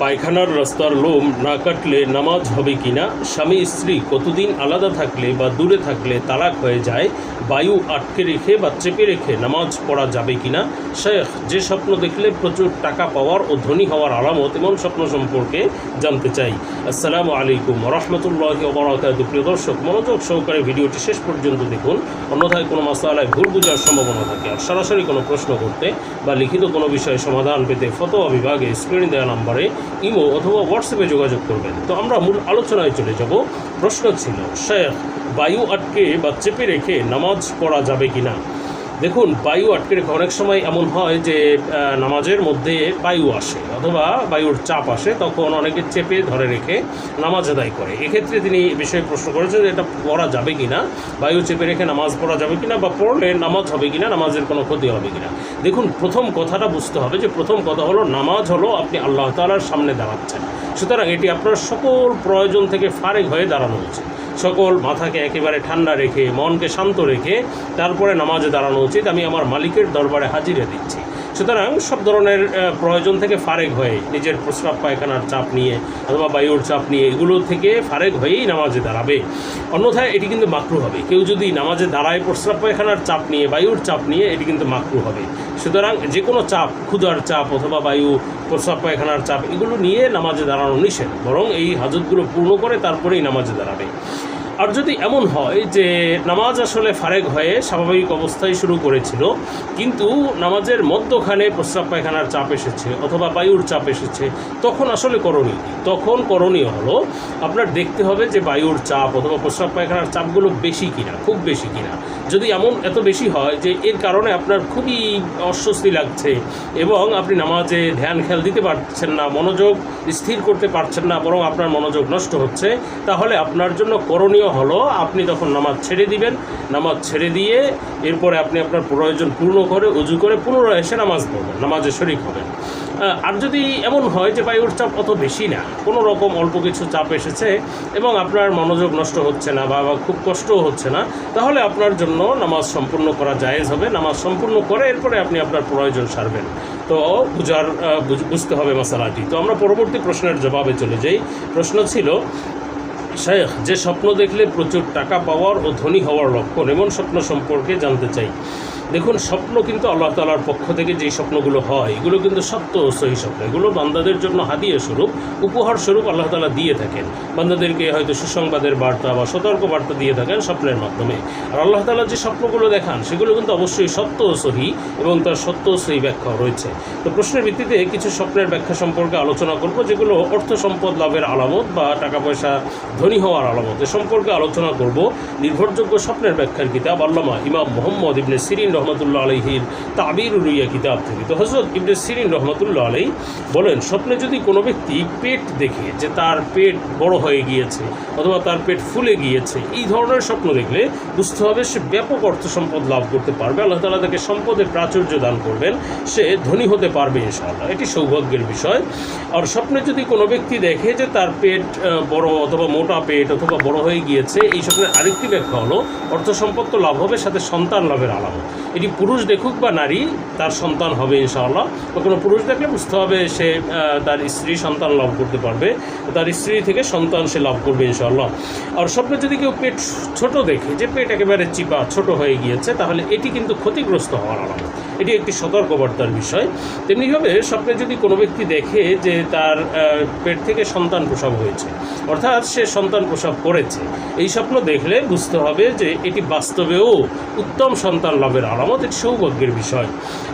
পায়খানার রাস্তার লোম না কাটলে নামাজ হবে কি না? স্বামী, স্ত্রী কতদিন আলাদা থাকলে বা দূরে থাকলে তালাক হয়ে যায়? বায়ু আটকে রেখে বা চেপে রেখে নামাজ পড়া যাবে কি না? শেখ, যে স্বপ্ন দেখলে প্রচুর টাকা পাওয়ার ও ধনী হওয়ার আলামত এমন স্বপ্ন সম্পর্কে জানতে চাই। আসসালামু আলাইকুম রহমতুল্লাহ বরাকাত প্রিয় দর্শক, মনোযোগ সহকারে ভিডিওটি শেষ পর্যন্ত দেখুন। অন্যথায় কোনো মাসালায় ভুল বোঝার সম্ভাবনা থাকে আর সরাসরি কোনো প্রশ্ন করতে বা লিখিত কোনো বিষয়ে সমাধান পেতে ফতোয়া বিভাগে স্ক্রিনে দেওয়া নাম্বারে ইমো অথবা হোয়াটসঅ্যাপে যোগাযোগ করবেন। তো আমরা মূল আলোচনায় চলে যাব। প্রশ্ন ছিল, শেখ, বায়ু আটকে বা চেপে রেখে নামাজ পড়া যাবে কি না দেখুন, বায়ু আটকে রেখে অনেক সময় এমন হয় যে নামাজের মধ্যে বায়ু আসে অথবা বায়ুর চাপ আসে, তখন অনেকে চেপে ধরে রেখে নামাজ আদায় করে। এক্ষেত্রে তিনি বিষয়ে প্রশ্ন করেছেন যে, এটা পড়া যাবে কি না বায়ু চেপে রেখে নামাজ পড়া যাবে কি না বা পড়লে নামাজ হবে কি না নামাজের কোনো ক্ষতি হবে কি না দেখুন, প্রথম কথাটা বুঝতে হবে যে, প্রথম কথা হলো, নামাজ হলো আপনি আল্লাহ তালার সামনে দাঁড়াচ্ছেন। সুতরাং এটি আপনার সকল প্রয়োজন থেকে ফারেক হয়ে দাঁড়ানো উচিত। সকল মাথাকে একেবারে ঠান্ডা রেখে, মনকে শান্ত রেখে, তারপরে নামাজে দাঁড়ানো উচিত। আমি আমার মালিকের দরবারে হাজিরে দিচ্ছি। সুতরাং সব ধরনের প্রয়োজন থেকে ফারেক হয়ে নিজের প্রস্রাব পায়খানার চাপ নিয়ে অথবা বায়ুর চাপ নিয়ে এগুলো থেকে ফারেক হয়েই নামাজে দাঁড়াবে। অন্যথায় এটি কিন্তু মাকরু হবে। কেউ যদি নামাজে দাঁড়ায় প্রস্রাব পায়খানার চাপ নিয়ে, বায়ুর চাপ নিয়ে, এটি কিন্তু মাকরু হবে। সুতরাং যে কোনো চাপ, ক্ষুধার চাপ অথবা বায়ু, প্রস্রাব পায়খানার চাপ, এগুলো নিয়ে নামাজে দাঁড়ানো নিষেধ। বরং এই হাজতগুলো পূর্ণ করে তারপরেই নামাজে দাঁড়াবে। আর যদি এমন হয় যে নামাজ আসলে ফারেক হয়ে স্বাভাবিক অবস্থায় শুরু করেছিল, কিন্তু নামাজের মধ্যখানে প্রস্রাব পায়খানার চাপ এসেছে অথবা বায়ুর চাপ এসেছে, তখন আসলে করণীয় তখন করণীয় হলো আপনার দেখতে হবে যে বায়ুর চাপ অথবা প্রস্রাব পায়খানার চাপগুলো বেশি কিনা, খুব বেশি কিনা। যদি এমন এত বেশি হয় যে এর কারণে আপনার খুবই অস্বস্তি লাগছে এবং আপনি নামাজে ধ্যান খেয়াল দিতে পারছেন না, মনোযোগ স্থির করতে পারছেন না, বরং আপনার মনোযোগ নষ্ট হচ্ছে, তাহলে আপনার জন্য করণীয় হলো আপনি তখন নামাজ ছেড়ে দিবেন। নামাজ ছেড়ে দিয়ে এরপরে আপনি আপনার প্রয়োজন পূর্ণ করে, উজু করে পুনরায় এসে নামাজ পড়বেন, নামাজে শরিক হবেন। আর যদি এমন হয় যে বায়ুর চাপ অত বেশি না, কোনো রকম অল্প কিছু চাপ এসেছে এবং আপনার মনোযোগ নষ্ট হচ্ছে না বা খুব কষ্টও হচ্ছে না, তাহলে আপনার জন্য নামাজ সম্পূর্ণ করা জায়েজ হবে। নামাজ সম্পূর্ণ করে এরপরে আপনি আপনার প্রয়োজন সারবেন। তো বুঝার বুঝ- বুঝতে হবে মশালাটি তো আমরা পরবর্তী প্রশ্নের জবাবে চলে যাই। প্রশ্ন ছিল, শেখ, যে স্বপ্ন দেখলে প্রচুর টাকা পাওয়ার ও ধনী হওয়ার লক্ষণ, এমন স্বপ্ন সম্পর্কে জানতে চাই। দেখুন, স্বপ্ন কিন্তু আল্লাহ তালার পক্ষ থেকে যেই স্বপ্নগুলো হয়, এগুলো কিন্তু সত্য সহি স্বপ্ন। এগুলো বান্দাদের জন্য হাদিয়া স্বরূপ, উপহার স্বরূপ আল্লাহ তালা দিয়ে থাকেন। বান্দাদেরকে হয়তো সুসংবাদের বার্তা বা সতর্ক বার্তা দিয়ে থাকেন স্বপ্নের মাধ্যমে। আর আল্লাহ তালা যে স্বপ্নগুলো দেখান, সেগুলো কিন্তু অবশ্যই সত্য সহি এবং তার সত্য সহি ব্যাখ্যাও রয়েছে। তো প্রশ্নের ভিত্তিতে কিছু স্বপ্নের ব্যাখ্যা সম্পর্কে আলোচনা করব, যেগুলো অর্থ সম্পদ লাভের আলামত বা টাকা পয়সা ধনী হওয়ার আলামত। এ সম্পর্কে আলোচনা করব নির্ভরযোগ্য স্বপ্নের ব্যাখ্যার কিতাব আল্লামা ইমাম মোহাম্মদ ইবনে সিরিন রহমতুল্লাহ আলহির তাবির উলুইয়া কিতাব থেকে। তো হজরত ইবনে সিরিন রহমতুল্লাহ আলাই বলেন, স্বপ্নে যদি কোনো ব্যক্তি পেট দেখে যে তার পেট বড় হয়ে গিয়েছে অথবা তার পেট ফুলে গিয়েছে, এই ধরনের স্বপ্ন দেখলে বুঝতে হবে সে ব্যাপক অর্থ সম্পদ লাভ করতে পারবে। আল্লাহ তালা তাকে সম্পদের প্রাচুর্য দান করবেন, সে ধনী হতে পারবে ইনশাআল্লাহ। এটি সৌভাগ্যের বিষয়। আর স্বপ্নে যদি কোনো ব্যক্তি দেখে যে তার পেট বড় অথবা মোটা পেট অথবা বড় হয়ে গিয়েছে, এই স্বপ্নের আরেকটি ব্যাখ্যা হলো, অর্থ সম্পদ তো লাভ হবে, সাথে সন্তান লাভের আলামত। এটি পুরুষ দেখুক বা নারী, তার সন্তান হবে ইনশাআল্লাহ। তো কোনো পুরুষ দেখলে বুঝতে হবে সে তার স্ত্রী সন্তান লাভ করতে পারবে। তার স্ত্রী থেকে সন্তান সে লাভ করবে ইনশাআল্লাহ। আর স্বপ্নে যদি কেউ পেট ছোট দেখে, যে পেট একেবারে চিপা, ছোট হয়ে গিয়েছে, তাহলে এটি কিন্তু ক্ষতিগ্রস্ত হওয়ার আলামত। এটি একটি সতর্কবার্তার বিষয়। তেমনিভাবে স্বপ্নে যদি কোনো ব্যক্তি দেখে যে তার পেট থেকে সন্তান প্রসব হয়েছে, অর্থাৎ সে সন্তান প্রসব করেছে, এই স্বপ্ন দেখলে বুঝতে হবে যে এটি বাস্তবেও উত্তম সন্তান লাভের আলামত, এটি সৌভাগ্যের বিষয়।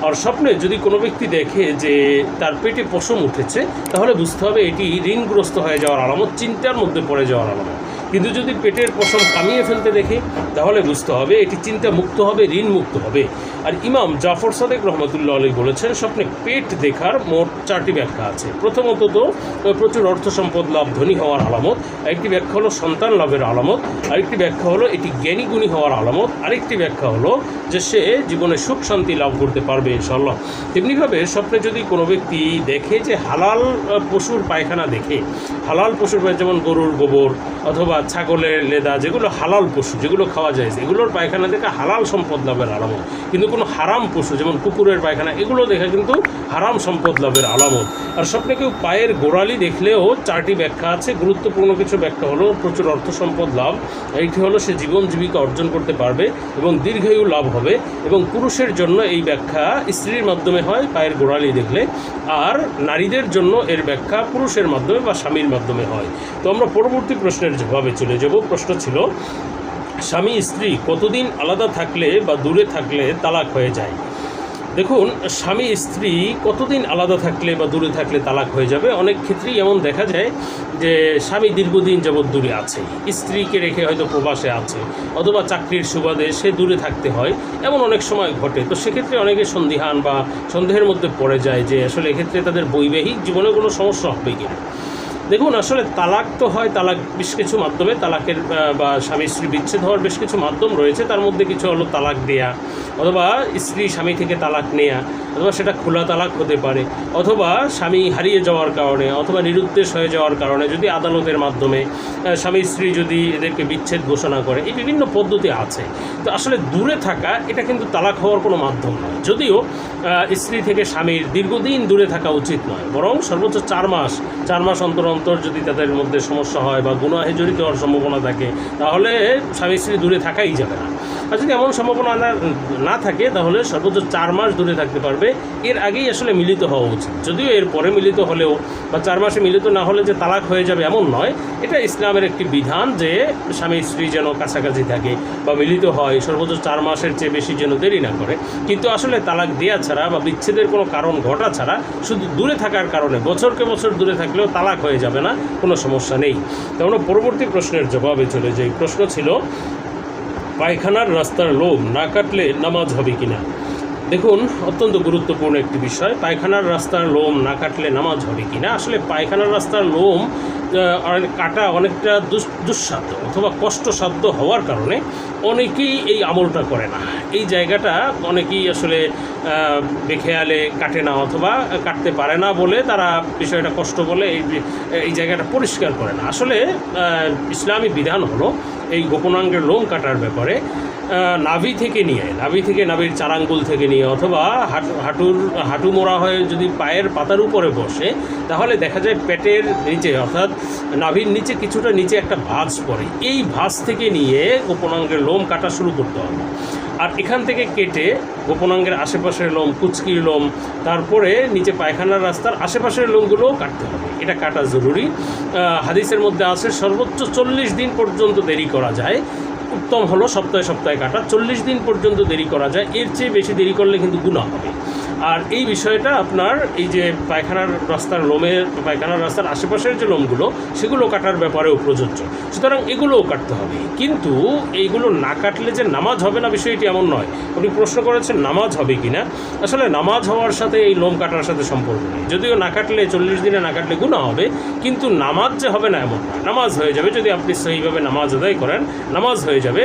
আর স্বপ্নে যদি কোনো ব্যক্তি দেখে যে তার পেটে পশম উঠেছে, তাহলে বুঝতে হবে এটি ঋণগ্রস্ত হয়ে যাওয়ার আলামত, চিন্তার মধ্যে পড়ে যাওয়ার আলামত। কিন্তু যদি পেটের পশম কামিয়ে ফেলতে দেখে, তাহলে বুঝতে হবে এটি চিন্তা মুক্ত হবে ঋণ মুক্ত হবে। আর ইমাম জাফর সাদেক রহমতুল্লাহ আলী বলেছেন, স্বপ্নে পেট দেখার মোট চারটি ব্যাখ্যা আছে। প্রথমত তো প্রচুর অর্থ সম্পদ লাভ ধনী হওয়ার আলামত, আরেকটি ব্যাখ্যা হলো সন্তান লাভের আলামত, আরেকটি ব্যাখ্যা হলো এটি জ্ঞানী গুণী হওয়ার আলামত, আরেকটি ব্যাখ্যা হলো যে সে জীবনে সুখ শান্তি লাভ করতে পারবে ইনশাল্লাহ তেমনিভাবে স্বপ্নে যদি কোনো ব্যক্তি দেখে যে হালাল পশুর পায়খানা দেখে, হালাল পশুর যেমন গরুর গোবর অথবা ছাগলের লেদা, যেগুলো হালাল পশু, যেগুলো খাওয়া যায়, এগুলোর পায়খানা দেখে হালাল সম্পদ লাভের আলামত। কিন্তু কোনো হারাম পশু, যেমন কুকুরের পায়খানা, এগুলো দেখে কিন্তু হারাম সম্পদ লাভের আলামত। আর স্বপ্নে কেউ পায়ের গোড়ালি দেখলেও চারটি ব্যাখ্যা আছে। গুরুত্বপূর্ণ কিছু ব্যাখ্যা হলো, প্রচুর অর্থ সম্পদ লাভ, এইটি হলো সে জীবন জীবিকা অর্জন করতে পারবে এবং দীর্ঘায়ু লাভ হবে এবং পুরুষের জন্য এই ব্যাখ্যা স্ত্রীর মাধ্যমে হয় পায়ের গোড়ালি দেখলে, আর নারীদের জন্য এর ব্যাখ্যা পুরুষের মাধ্যমে বা স্বামীর মাধ্যমে হয়। তো আমরা পরবর্তী প্রশ্নের জবাবে চলে যাব। প্রশ্ন ছিল, স্বামী, স্ত্রী কতদিন আলাদা থাকলে বা দূরে থাকলে তালাক হয়ে যায়? দেখুন, স্বামী, স্ত্রী কতদিন আলাদা থাকলে বা দূরে থাকলে তালাক হয়ে যাবে? অনেক ক্ষেত্রেই এমন দেখা যায় যে স্বামী দীর্ঘদিন যাবৎ দূরে আছে। স্ত্রীকে রেখে হয়তো প্রবাসে আছে, অথবা চাকরির সুবাদে সে দূরে থাকতে হয়। এমন অনেক সময় ঘটে। তো সেক্ষেত্রে অনেকে সন্দিহান বা সন্দেহের মধ্যে পড়ে যায় যে আসলে এক্ষেত্রে তাদের বৈবাহিক জীবনে কোনো সমস্যা হবে কিনা। দেখুন, আসলে তালাক তো হয়, তালাক বেশ কিছু মাধ্যমে, তালাকের বা স্বামী স্ত্রী বিচ্ছেদ হওয়ার বেশ কিছু মাধ্যম রয়েছে, তার মধ্যে কিছু হলো তালাক দেয়া, অথবা স্ত্রী স্বামী থেকে তালাক নেয়া, অথবা সেটা খোলা তালাক হতে পারে, অথবা স্বামী হারিয়ে যাওয়ার কারণে, অথবা নিরুদ্দেশ হয়ে যাওয়ার কারণে যদি আদালতের মাধ্যমে স্বামী স্ত্রী যদি এদেরকে বিচ্ছেদ ঘোষণা করে, এই বিভিন্ন পদ্ধতি আছে। তো আসলে দূরে থাকা, এটা কিন্তু তালাক হওয়ার কোনো মাধ্যম নয়। যদিও স্ত্রী থেকে স্বামীর দীর্ঘদিন দূরে থাকা উচিত নয়, বরং সর্বোচ্চ চার মাস চার মাস অন্তর অন্তর যদি তাদের মধ্যে সমস্যা হয় বা গুণাহে জড়িত হওয়ার সম্ভাবনা থাকে, তাহলে স্বামী স্ত্রী দূরে থাকাই যাবে না। আর যদি এমন সম্ভাবনা না থাকে, তাহলে সর্বোচ্চ চার মাস দূরে থাকতে পারবে। এর আগেই আসলে মিলিত হওয়া উচিত। যদিও এর পরে মিলিত হলেও বা চার মাসে মিলিত না হলে যে তালাক হয়ে যাবে এমন নয়, এটা ইসলামের একটি বিধান যে স্বামী স্ত্রী যেন কাছাকাছি থাকে বা মিলিত হয়, সর্বোচ্চ চার মাসের চেয়ে বেশি যেন দেরি না করে। কিন্তু আসলে তালাক দেওয়া ছাড়া বা বিচ্ছেদের কোনো কারণ ঘটা ছাড়া শুধু দূরে থাকার কারণে, বছরকে বছর দূরে থাকলেও তালাক হয়ে যাবে। না, কোনো সমস্যা নেই। তো আমরা পরবর্তী প্রশ্নের জবাবে চলে যাই। প্রশ্ন ছিল, পায়খানার রাস্তার লোম না কাটলে নামাজ হবে কিনা? দেখুন, অত্যন্ত গুরুত্বপূর্ণ একটি বিষয়, পায়খানার রাস্তার লোম না কাটলে নামাজ হবে কিনা? আসলে পায়খানার রাস্তার লোম কাটা অনেকটা দুঃসাধ্য অথবা কষ্টসাধ্য হওয়ার কারণে অনেকেই এই আমলটা করে না। এই জায়গাটা অনেকেই আসলে বেখেয়ালে কাটে না অথবা কাটতে পারে না বলে তারা বিষয়টা কষ্ট বলে এই এই জায়গাটা পরিষ্কার করে না। আসলে ইসলামী বিধান হলো এই গোপনাঙ্গের লোম কাটার ব্যাপারে নাভি থেকে নিয়ে, নাভি থেকে নাভির চারাঙ্গুল থেকে নিয়ে, অথবা হাঁটু, হাঁটুর, হাঁটু মোড়া হয়ে যদি পায়ের পাতার উপরে বসে, তাহলে দেখা যায় পেটের নিচে, অর্থাৎ নাভির নিচে কিছুটা নিচে একটা ভাঁজ পড়ে। এই ভাঁজ থেকে নিয়ে গোপনাঙ্গের লোম কাটা শুরু করতে হবে। আর এখান থেকে কেটে গোপনাঙ্গের আশেপাশের লোম, কুচকির লোম, তারপরে নিচে পায়খানার রাস্তার আশেপাশের লোমগুলোও কাটতে হবে। এটা কাটা জরুরি। হাদিসের মধ্যে আছে, সর্বোচ্চ চল্লিশ দিন পর্যন্ত দেরি করা যায়। উত্তম হলো সপ্তাহে সপ্তাহে কাটা। চল্লিশ দিন পর্যন্ত দেরি করা যায়। এর চেয়ে বেশি দেরি করলে কিন্তু গুণা হবে। আর এই বিষয়টা আপনার এই যে পায়খানার রাস্তার লোমের পায়খানার রাস্তার আশেপাশের যে লোমগুলো, সেগুলো কাটার ব্যাপারেও প্রযোজ্য। সুতরাং এগুলোও কাটতে হবে। কিন্তু এইগুলো না কাটলে যে নামাজ হবে না বিষয়টি এমন নয়। আপনি প্রশ্ন করেছেন, নামাজ হবে কি না আসলে নামাজ হওয়ার সাথে এই লোম কাটার সাথে সম্পর্ক নেই। যদিও না কাটলে, চল্লিশ দিনে না কাটলে গুণা হবে, কিন্তু নামাজ যে হবে না এমন নামাজ হয়ে যাবে যদি আপনি সেইভাবে নামাজ আদায় করেন, নামাজ হয়ে যাবে।